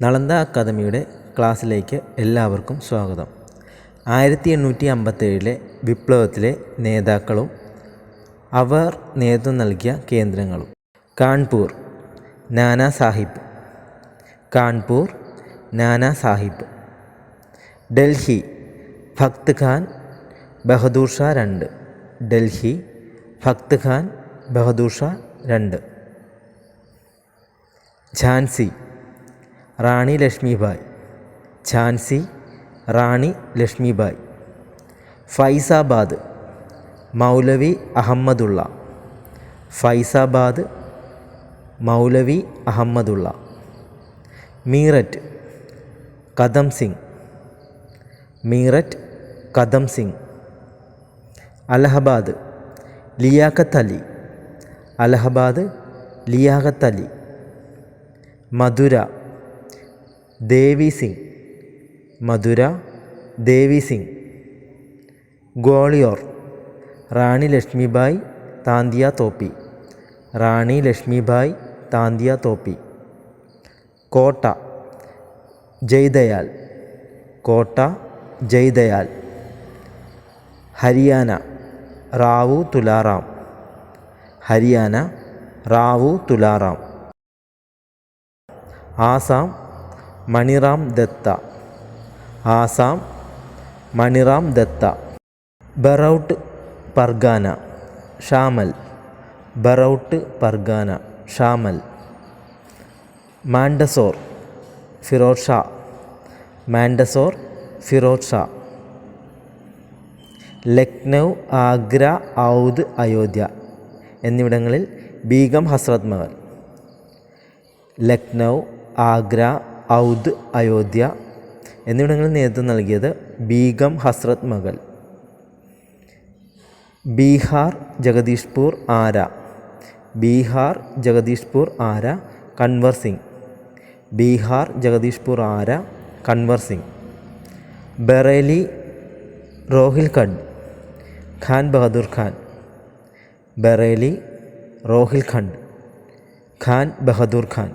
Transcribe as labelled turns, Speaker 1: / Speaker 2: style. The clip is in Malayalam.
Speaker 1: നളന്ദ അക്കാദമിയുടെ ക്ലാസ്സിലേക്ക് എല്ലാവർക്കും സ്വാഗതം. ആയിരത്തി എണ്ണൂറ്റി അമ്പത്തേഴിലെ വിപ്ലവത്തിലെ നേതാക്കളും അവർ നേതൃത്വം നൽകിയ കേന്ദ്രങ്ങളും. കാൺപൂർ നാനാ സാഹിബ്. കാൺപൂർ നാനാ സാഹിബ്. ഡൽഹി ഭക്ത് ഖാൻ ബഹദൂർ ഷാ രണ്ട്. ഡൽഹി ഭക്ത് ഖാൻ ബഹദൂർ ഷാ രണ്ട്. ഝാൻസി റാണി ലക്ഷ്മിഭായ് ഝാൻസി റാണി ലക്ഷ്മിഭായ് ഫൈസാബാദ് മൗലവി അഹമ്മദുള്ള. ഫൈസാബാദ് മൗലവി അഹമ്മദുള്ള. മീററ്റ് കദം സിംഗ്. മീററ്റ് കദം സിംഗ്. അലഹബാദ് ലിയാഖത്ത് അലി. അലഹബാദ് ലിയാഖത്ത് അലി. മധുര ദേവി സിംഗ് മധുര ദേവി സിംഗ് ഗോളിയോർ റാണി ലക്ഷ്മിബായ് താന്തിയ തോപ്പി റാണി ലക്ഷ്മിബായ് താന്തിയ തോപ്പി. കോട്ട ജയ്ദയാൽ കോട്ട ജയ്ദയാൽ. ഹരിയാന റാവു തുലാറാം. ഹരിയാന റാവു തുലാറാം. ആസാം മണിറാം ദത്ത. ആസാം മണിറാം ദത്ത. ബറൗട്ട് പർഗാന. ഷാമൽ. ബറൗട്ട് പർഗാന. ഷാമൽ. മാൻഡസോർ. ഫിറോസ് ഷാ. മാൻഡസോർ ഫിറോസ് ഷാ. ലക്നൗ ആഗ്ര ഔദ് അയോധ്യ എന്നിവിടങ്ങളിൽ ബീഗം ഹസ്രത് മഹൽ. ലക്നൗ ആഗ്ര ഔദ് അയോധ്യ എന്നിവിടങ്ങളിൽ നേതൃത്വം നൽകിയത് ബീഗം ഹസ്രത് മകൾ ബീഹാർ ജഗദീഷ്പൂർ ആര. ബീഹാർ ജഗദീഷ്പൂർ ആര. കൺവർ സിംഗ്. ബീഹാർ ജഗദീഷ്പൂർ ആര. കൺവർ സിംഗ്. ബറേലി റോഹിൽഖണ്ഡ്. ഖാൻ ബഹദൂർ ഖാൻ. ബറേലി റോഹിൽഖണ്ഡ്. ഖാൻ ബഹദൂർ ഖാൻ.